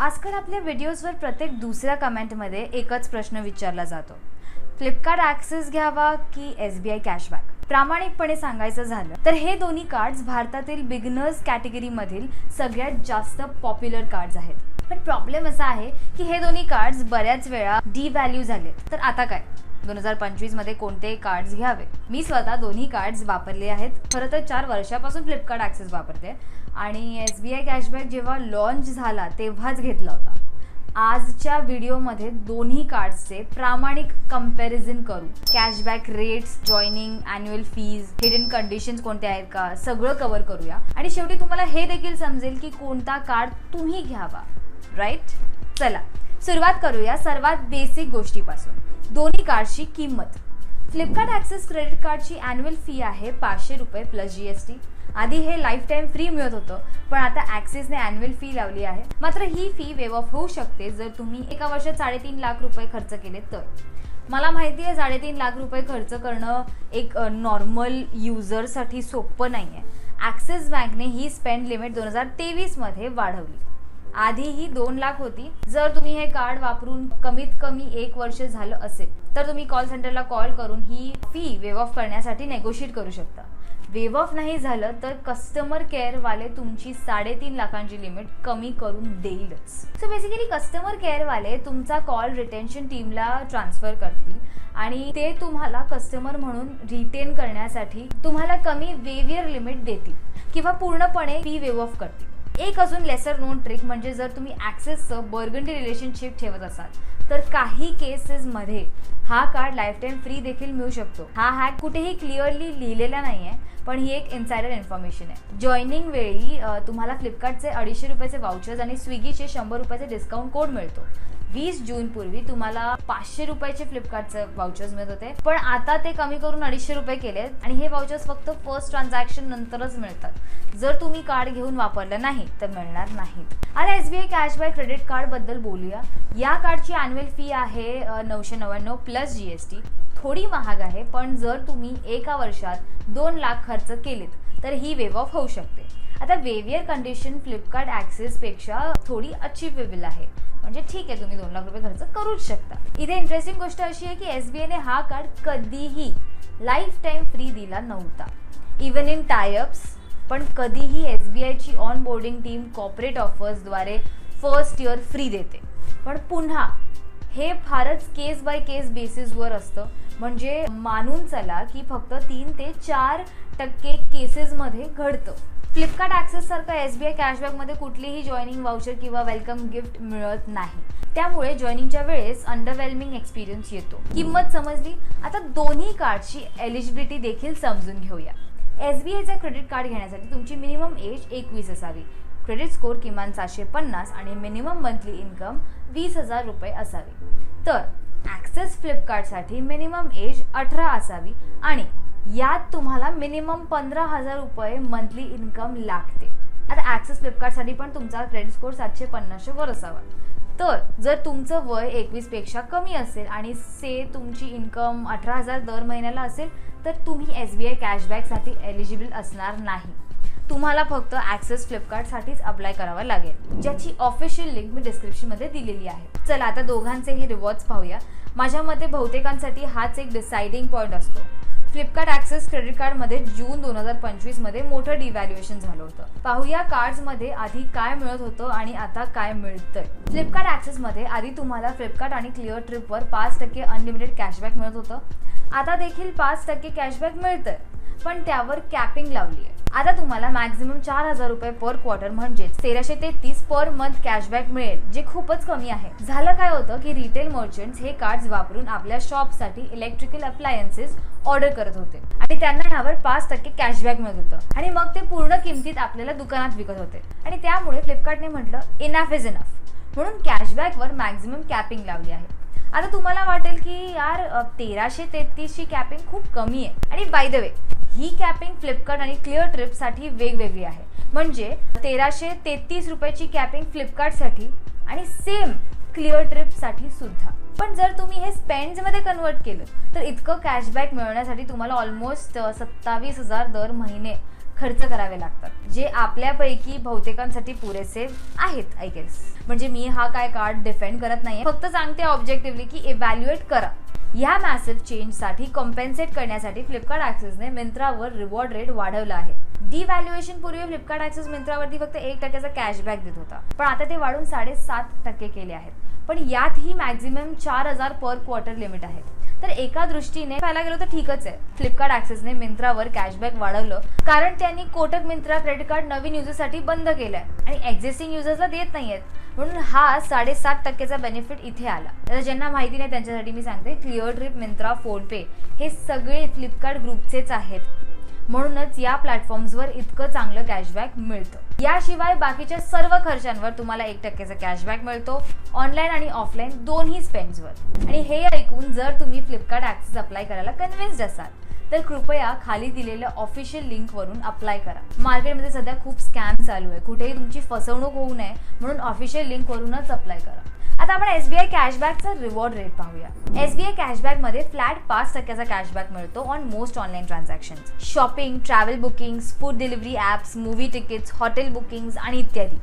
आजकाल आपल्या व्हिडिओजवर प्रत्येक दुसऱ्या कमेंटमध्ये एकच प्रश्न विचारला जातो. फ्लिपकार्ट ॲक्सेस घ्यावा की एस बी आय कॅशबॅक? प्रामाणिकपणे सांगायचं झालं तर हे दोन्ही कार्ड्स भारतातील बिगनर्स कॅटेगरीमधील सगळ्यात जास्त पॉप्युलर कार्ड्स आहेत. पण प्रॉब्लेम असा आहे की हे दोन्ही कार्ड्स बऱ्याच वेळा डी व्हॅल्यू झाले तर आता काय? दोन हजार पंचवीसमध्ये कोणते कार्ड्स घ्यावे? मी स्वतः दोन्ही कार्ड्स वापरले आहेत. खरं तर चार वर्षापासून फ्लिपकार्ट ॲक्सेस वापरते. आणि एस बी आय कॅशबॅक जेव्हा लॉन्च झाला तेव्हाच घेतला होता. आजच्या व्हिडिओमध्ये दोन्ही कार्ड्सचे प्रामाणिक कंपॅरिझन करू. Cashback rates joining annual fees hidden conditions कोणत्या आहेत का सगळं कव्हर करूया. आणि शेवटी तुम्हाला हे देखील समजेल की कोणता कार्ड तुम्ही घ्यावा. राईट चला सुरुवात करूया सर्वात बेसिक गोष्टीपासून. दोन्ही कार्डची किंमत. फ्लिपकार्ट ॲक्सेस क्रेडिट कार्डची ॲन्युअल फी आहे पाचशे रुपये प्लस जी एस टी आधी हे लाईफ टाईम फ्री मिळत होतं पण आता ॲक्सिसने ॲन्युअल फी लावली आहे. मात्र ही फी वेव ऑफ होऊ शकते जर तुम्ही एका वर्षात साडेतीन लाख रुपये खर्च केले तर. मला माहिती आहे साडेतीन लाख रुपये खर्च करणं एक नॉर्मल युजरसाठी सोपं नाही आहे ॲक्सिस बँकने ही स्पेंड लिमिट दोन हजार तेवीसमध्ये वाढवली. आधी ही दोन लाख होती. जर तुम्ही हे कार्ड वापरून कमीत कमी एक वर्ष झालं असेल तर तुम्ही कॉल सेंटरला कॉल करून ही फी वेव ऑफ करण्यासाठी नेगोशिएट करू शकता. वेव ऑफ नाही झालं तर कस्टमर केअरवाले तुमची साडेतीन लाखांची लिमिट कमी करून देईलच. सो बेसिकली कस्टमर केअरवाले तुमचा कॉल रिटेन्शन टीमला ट्रान्सफर करतील आणि ते तुम्हाला कस्टमर म्हणून रिटेन करण्यासाठी तुम्हाला कमी वेवियर लिमिट देतील किंवा पूर्णपणे फी वेव ऑफ करतील. एक अजून लेसर नोन ट्रिक म्हणजे जर तुम्ही ॲक्सेसचं बर्गंडी रिलेशनशिप ठेवत असाल तर काही केसेसमध्ये हा कार्ड लाईफ टाईम फ्री देखील मिळू शकतो. हा हॅक कुठेही क्लिअरली लिहिलेला नाही आहे पण ही एक इन्सायडर इन्फॉर्मेशन आहे. जॉईनिंग वेळी तुम्हाला फ्लिपकार्टचे अडीचशे रुपयाचे वाउचर्स आणि स्विगीचे शंभर रुपयाचे डिस्काउंट कोड मिळतो. वीस जून पूर्वी तुम्हाला पाचशे रुपयाचे फ्लिपकार्टचे वाउचर्स मिळत होते. पण आता ते कमी करून अडीचशे रुपये केलेत आणि हे वाउचर्स फक्त फर्स्ट ट्रान्झॅक्शन नंतरच मिळतात. जर तुम्ही कार्ड घेऊन वापरलं नाही तर मिळणार नाहीत. आता S B I cashback credit कार्डबद्दल बोलूया. या कार्डची अॅन्युअल फी आहे नऊशे नव्याण्णव प्लस जी एस टी थोडी महाग आहे पण जर तुम्ही एका वर्षात दोन लाख खर्च केलेत तर ही वेव ऑफ होऊ शकते. आता वेवियर कंडिशन फ्लिपकार्ट ॲक्सेसपेक्षा थोडी अचिवेबल आहे. म्हणजे ठीक आहे तुम्ही दोन लाख रुपये खर्च करूच शकता. इथे इंटरेस्टिंग गोष्ट अशी आहे की एस बी आयने हा कार्ड कधीही लाईफ टाईम फ्री दिला नव्हता. इवन इन टायअप्स पण कधीही एस बी आयची ऑन बोर्डिंग टीम कॉर्पोरेट ऑफर्सद्वारे फर्स्ट इयर फ्री देते. पण पुन्हा हे फारच केस बाय केस बेसिसवर असतं. म्हणजे मानून चला की फक्त तीन ते चार टक्के केसेसमध्ये घडतं. फ्लिपकार्ट ॲक्सेससारखं एस बी आय कॅशबॅकमध्ये कुठलीही जॉईनिंग वाउचर किंवा वेलकम गिफ्ट मिळत नाही. त्यामुळे जॉईनिंगच्या वेळेस अंडरवेल्मिंग एक्सपिरियन्स येतो. किंमत समजली? आता दोन्ही कार्डची एलिजिबिलिटी देखील समजून घेऊया. एस बी आयचं क्रेडिट कार्ड घेण्यासाठी तुमची मिनिमम एज एकवीस असावी. क्रेडिट स्कोअर किमान सातशे पन्नास आणि मिनिमम मंथली इन्कम वीस हजार रुपये असावी. तर ॲक्सेस फ्लिपकार्टसाठी मिनिमम एज अठरा असावी आणि यात तुम्हाला मिनिमम पंधरा हजार रुपये मंथली इन्कम लागते. आता ॲक्सेस फ्लिपकार्टसाठी पण तुमचा क्रेडिट स्कोअर सातशे पन्नासच्या वर असावा. तर जर तुमचं वय एकवीसपेक्षा कमी असेल आणि से तुमची इन्कम अठरा हजार दर महिन्याला असेल तर तुम्ही एस बी आय कॅशबॅकसाठी एलिजिबल असणार नाही. तुम्हाला फक्त ॲक्सेस फ्लिपकार्टसाठीच अप्लाय करावा लागेल. ज्याची ऑफिशियल लिंक मी डिस्क्रिप्शनमध्ये दिलेली आहे. चला आता दोघांचेही रिवॉर्ड्स पाहूया. माझ्या मते बहुतेकांसाठी हाच एक डिसाइडिंग पॉईंट असतो. फ्लिपकार्ट ॲक्सेस क्रेडिट कार्डमध्ये जून दोन हजार पंचवीसमध्ये मोठं डिव्हॅल्युएशन झालं होतं. पाहूया कार्ड्समध्ये आधी काय मिळत होतं आणि आता काय मिळतंय. फ्लिपकार्ट ॲक्सेसमध्ये आधी तुम्हाला फ्लिपकार्ट आणि क्लिअर ट्रिपवर पाच टक्के अनलिमिटेड कॅशबॅक मिळत होतं. आता देखील पाच टक्के कॅशबॅक मिळतंय. पण त्यावर कॅपिंग लावली आहे आता तुम्हाला मॅक्झिमम चार हजार रुपये पर क्वार्टर म्हणजेच तेराशे तेहतीस पर मंथ कॅशबॅक मिळेल जे खूपच कमी आहे. झालं काय होतं की रिटेल मर्चंट्स हे कार्ड्स वापरून आपल्या शॉपसाठी इलेक्ट्रिकल अप्लायन्सेस ऑर्डर करत होते. आणि त्यांना यावर पाच टक्के कॅशबॅक मिळत होतं. आणि मग ते पूर्ण किमतीत आपल्याला दुकानात विकत होते. आणि त्यामुळे फ्लिपकार्टने म्हटलं इनफ इज इनफ म्हणून कॅशबॅकवर मॅक्झिमम कॅपिंग लावली आहे. आता तुम्हाला वाटेल की यार तेराशे तेहतीसची कॅपिंग खूप कमी आहे. आणि बाय द वे ही कॅपिंग फ्लिपकार्ट आणि क्लिअर ट्रिपसाठी वेगवेगळी आहे. म्हणजे तेराशे तेहतीस रुपयाची कॅपिंग फ्लिपकार्टसाठी आणि सेम क्लिअर ट्रिपसाठी सुद्धा. पण जर तुम्ही हे स्पेंड्समध्ये कन्वर्ट केलं तर इतकं कॅशबॅक मिळवण्यासाठी तुम्हाला ऑलमोस्ट सत्तावीस हजार दर महिने खर्च करावे लागतात जे आपल्यापैकी बहुतेकांसाठी पुरेसे आहेत आय गेस म्हणजे मी हा काय कार्ड डिफेंड करत नाही फक्त सांगते ऑब्जेक्टिव्हली की इव्हॅल्युएट करा. या मॅसिव्ह चेंजसाठी कॉम्पेन्सेट करण्यासाठी फ्लिपकार्ट ॲक्सेसने मिंत्रावर रिवॉर्ड रेट वाढवला आहे. डिव्हॅल्युएशन पूर्वी फ्लिपकार्ट ॲक्सेस मिंत्रावरती फक्त एक टक्क्याचा कॅशबॅक देत होता. पण आता ते वाढून साडेसात टक्के केले आहेत. पण यातही मॅक्झिमम चार हजार पर क्वार्टर लिमिट आहे. तर एका दृष्टीने पाहायला गेलो तर ठीकच आहे. फ्लिपकार्ट ॲक्सेसने मिंत्रावर कॅशबॅक वाढवलं. कारण त्यांनी कोटक मिंत्रा क्रेडिट कार्ड नवीन युजर्ससाठी बंद केलंय. आणि एक्झिस्टिंग युजर्सला देत नाहीयेत. म्हणून हा साडेसात टक्क्याचा बेनिफिट इथे आला. तर ज्यांना माहिती नाही त्यांच्यासाठी मी सांगते क्लिअर ट्रिप मिंत्रा फोनपे हे सगळे फ्लिपकार्ट ग्रुपचेच आहेत. म्हणूनच या प्लॅटफॉर्म्सवर इतकं चांगलं कॅशबॅक मिळतं. याशिवाय बाकीच्या सर्व खर्चांवर तुम्हाला एक टक्क्याचा कॅशबॅक मिळतो ऑनलाईन आणि ऑफलाईन दोन्ही स्पेंड्सवर आणि हे ऐकून जर तुम्ही फ्लिपकार्ट ॲक्सेस अप्लाय करायला कन्व्हिन्स्ड असाल तर कृपया खाली दिलेल्या ऑफिशियल लिंकवरून अप्लाय करा. मार्केटमध्ये सध्या खूप स्कॅम चालू आहे. कुठेही तुमची फसवणूक होऊ नये म्हणून ऑफिशियल लिंकवरूनच अप्लाय करा. आता आपण एस बी आय कॅशबॅकचा रिवॉर्ड रेट पाहूया. एस बी आय कॅशबॅकमध्ये फ्लॅट पाच टक्क्याचा कॅशबॅक मिळतो on most online transaction shopping travel bookings food delivery apps movie tickets hotel bookings आणि इत्यादी.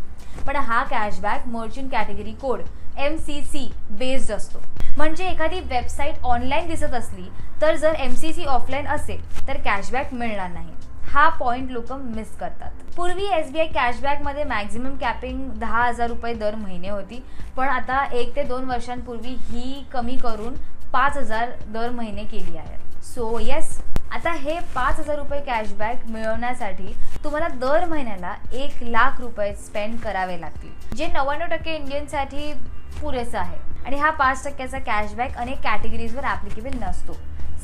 पण हा cashback merchant category code M C C based असतो. म्हणजे एखादी वेबसाईट ऑनलाईन दिसत असली तर जर एम सी सी ऑफलाईन असेल तर कॅशबॅक मिळणार नाही. हा पॉईंट लोक मिस करतात. पूर्वी एस बी आय कॅशबॅकमध्ये मॅक्झिमम कॅपिंग दहा हजार रुपये दर महिने होती. पण आता एक ते दोन वर्षांपूर्वी ही कमी करून पाच हजार दर महिने केली आहे. सो येस आता हे पाच हजार रुपये कॅशबॅक मिळवण्यासाठी तुम्हाला दर महिन्याला एक लाख रुपये स्पेंड करावे लागतील. जे नव्याण्णव टक्के इंडियनसाठी पुरेसं आहे. आणि हा पाच टक्क्याचा कॅशबॅक अनेक कॅटेगरीजवर ॲप्लिकेबल नसतो.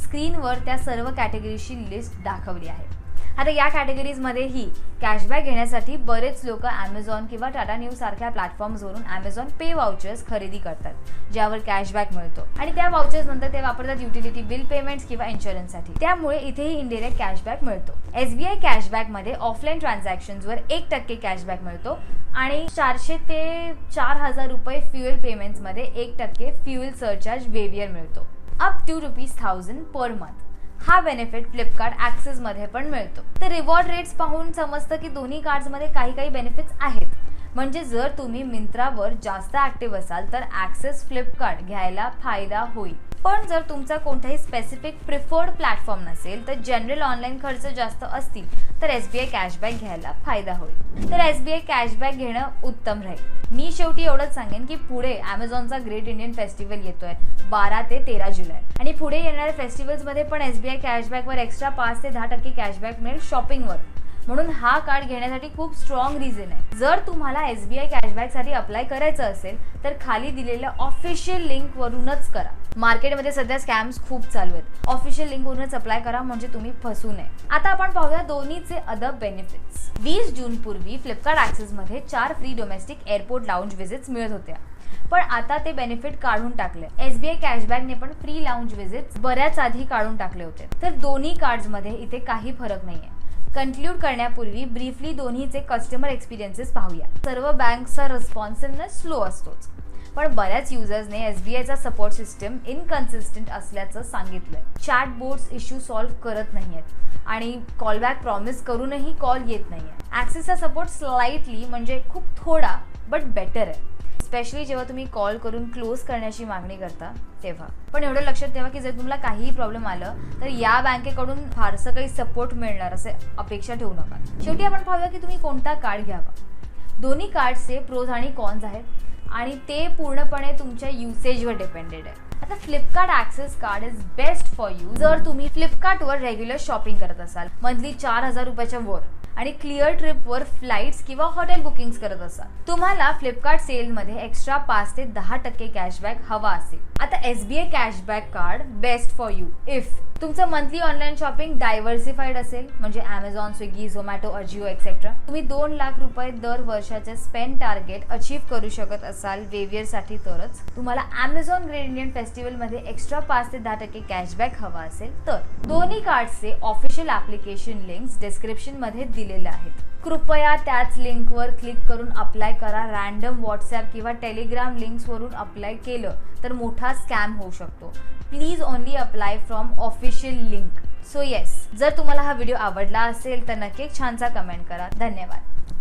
स्क्रीनवर त्या सर्व कॅटेगरीजची लिस्ट दाखवली आहे. आता या कॅटेगरीजमध्येही कॅशबॅक घेण्यासाठी बरेच लोक ॲमेझॉन किंवा टाटा न्यूज सारख्या प्लॅटफॉर्म्सवरून ॲमेझॉन पे वाउचर्स खरेदी करतात ज्यावर कॅशबॅक मिळतो. आणि त्या वाउचर्स नंतर ते वापरतात युटिलिटी बिल पेमेंट्स किंवा इन्शुरन्ससाठी त्यामुळे इथेही इनडिरेक्ट कॅशबॅक मिळतो. एस बी आय कॅशबॅकमध्ये ऑफलाईन ट्रान्झॅक्शन्सवर एक टक्के कॅशबॅक मिळतो आणि चारशे ते चार हजार रुपये फ्युएल पेमेंट्समध्ये एक टक्के फ्युएल सरचार्ज वेवियर मिळतो. Up to rupees thousand per month हा बेनिफिट फ्लिपकार्ट ॲक्सेसमध्ये पण मिळतो. तर रिवॉर्ड रेट्स पाहून समजतं की दोन्ही कार्ड्समध्ये काही काही बेनिफिट्स आहेत. म्हणजे जर तुम्ही मिंत्रावर जास्त ॲक्टिव्ह असाल तर ॲक्सेस फ्लिपकार्ट घ्यायला फायदा होईल. पण जर तुमचा कोणताही स्पेसिफिक प्रिफर्ड प्लॅटफॉर्म नसेल तर जनरल ऑनलाईन खर्च जास्त असतील तर एस बी आय कॅशबॅक घ्यायला फायदा होईल. तर एस बी आय कॅशबॅक घेणं उत्तम राहील. मी शेवटी एवढंच सांगेन की पुढे ॲमेझॉनचा ग्रेट इंडियन फेस्टिवल येतोय बारा ते तेरा जुलै. आणि पुढे येणाऱ्या फेस्टिवल्समध्ये पण एस बी आय कॅशबॅकवर एक्स्ट्रा पाच ते दहा टक्के कॅशबॅक मिळेल शॉपिंगवर म्हणून हा कार्ड घेण्यासाठी खूप स्ट्रॉंग रिझन आहे. जर तुम्हाला एस बी आय कॅशबॅकसाठी अप्लाय करायचं असेल तर खाली दिलेल्या ऑफिशियल लिंकवरूनच करा. मार्केटमध्ये सध्या स्कॅम्स खूप चालू आहेत. ऑफिशियल लिंकवरूनच अप्लाय करा म्हणजे तुम्ही फसू नये. आता आपण पाहूया दोन्हीचे अदर बेनिफिट्स वीस जून पूर्वी फ्लिपकार्ट ॲक्सेसमध्ये चार free domestic airport lounge visits मिळत होत्या. पण आता ते बेनिफिट काढून टाकले. एसबीआय कॅशबॅकने पण फ्री लाऊंज व्हिजिट बऱ्याच आधी काढून टाकले होते. तर दोन्ही कार्ड्समध्ये इथे काही फरक नाहीये. कन्क्ल्यूड करण्यापूर्वी ब्रीफली दोन्हीचे कस्टमर एक्सपिरियन्सेस पाहूया. सर्व बँकचा रिस्पॉन्सिव्हनेस स्लो असतोच. पण बऱ्याच युजर्सने एस बी आयचा सपोर्ट सिस्टम इनकन्सिस्टंट असल्याचं सांगितलंय. चॅट बोर्ड्स इश्यू सॉल्व्ह करत नाही आहेत आणि कॉलबॅक प्रॉमिस करूनही कॉल येत नाही आहे ॲक्सेसचा सपोर्ट स्लाइटली म्हणजे खूप थोडा बट बेटर आहे. स्पेशली जेव्हा तुम्ही कॉल करून क्लोज करण्याची मागणी करता तेव्हा. पण एवढं लक्षात ठेवा की जर तुम्हाला काहीही प्रॉब्लेम आलं तर या बँकेकडून फारसं काही सपोर्ट मिळणार असे अपेक्षा ठेवू नका. शेवटी आपण पाहूया की तुम्ही कोणता कार्ड घ्यावा. दोन्ही कार्डचे प्रोज आणि कॉन्स आहेत आणि ते पूर्णपणे तुमच्या युसेजवर डिपेंडेड आहे. आता Flipkart access card is best for you जर तुम्ही फ्लिपकार्टवर रेग्युलर शॉपिंग करत असाल मंथली चार हजार रुपयाच्या वर आणि क्लिअर ट्रिपवर फ्लाईट्स किंवा हॉटेल बुकिंग्स करत असाल तुम्हाला फ्लिपकार्ट सेलमध्ये एक्स्ट्रा पाच ते दहा टक्के कॅशबॅक हवा असेल. आता S B I cashback card best for you if तुमचं मंथली ऑनलाईन शॉपिंग डायव्हर्सिफाईड असेल म्हणजे ॲमेझॉन स्विगी झोमॅटो अजिओ एक्सेट्रा तुम्ही दोन लाख रुपये दर वर्षाचे स्पेंड टार्गेट अचीव्ह करू शकत असाल वेवियरसाठी तरच तुम्हाला ॲमेझॉन ग्रेट इंडियन फेस्टिवलमध्ये एक्स्ट्रा पाच ते दहा टक्के कॅशबॅक हवा असेल तर. दोन्ही कार्ड्सचे ऑफिशियल ॲप्लिकेशन लिंक्स डिस्क्रिप्शनमध्ये दिलेल्या आहेत. कृपया त्याच लिंकवर क्लिक करून अप्लाय करा. रॅन्डम व्हॉट्सॲप किंवा टेलिग्राम लिंक्सवरून अप्लाय केलं तर मोठा स्कॅम होऊ शकतो. Please only apply from official link. So yes जर तुम्हाला हा व्हिडिओ आवडला असेल तर नक्की छानसा कमेंट करा. धन्यवाद.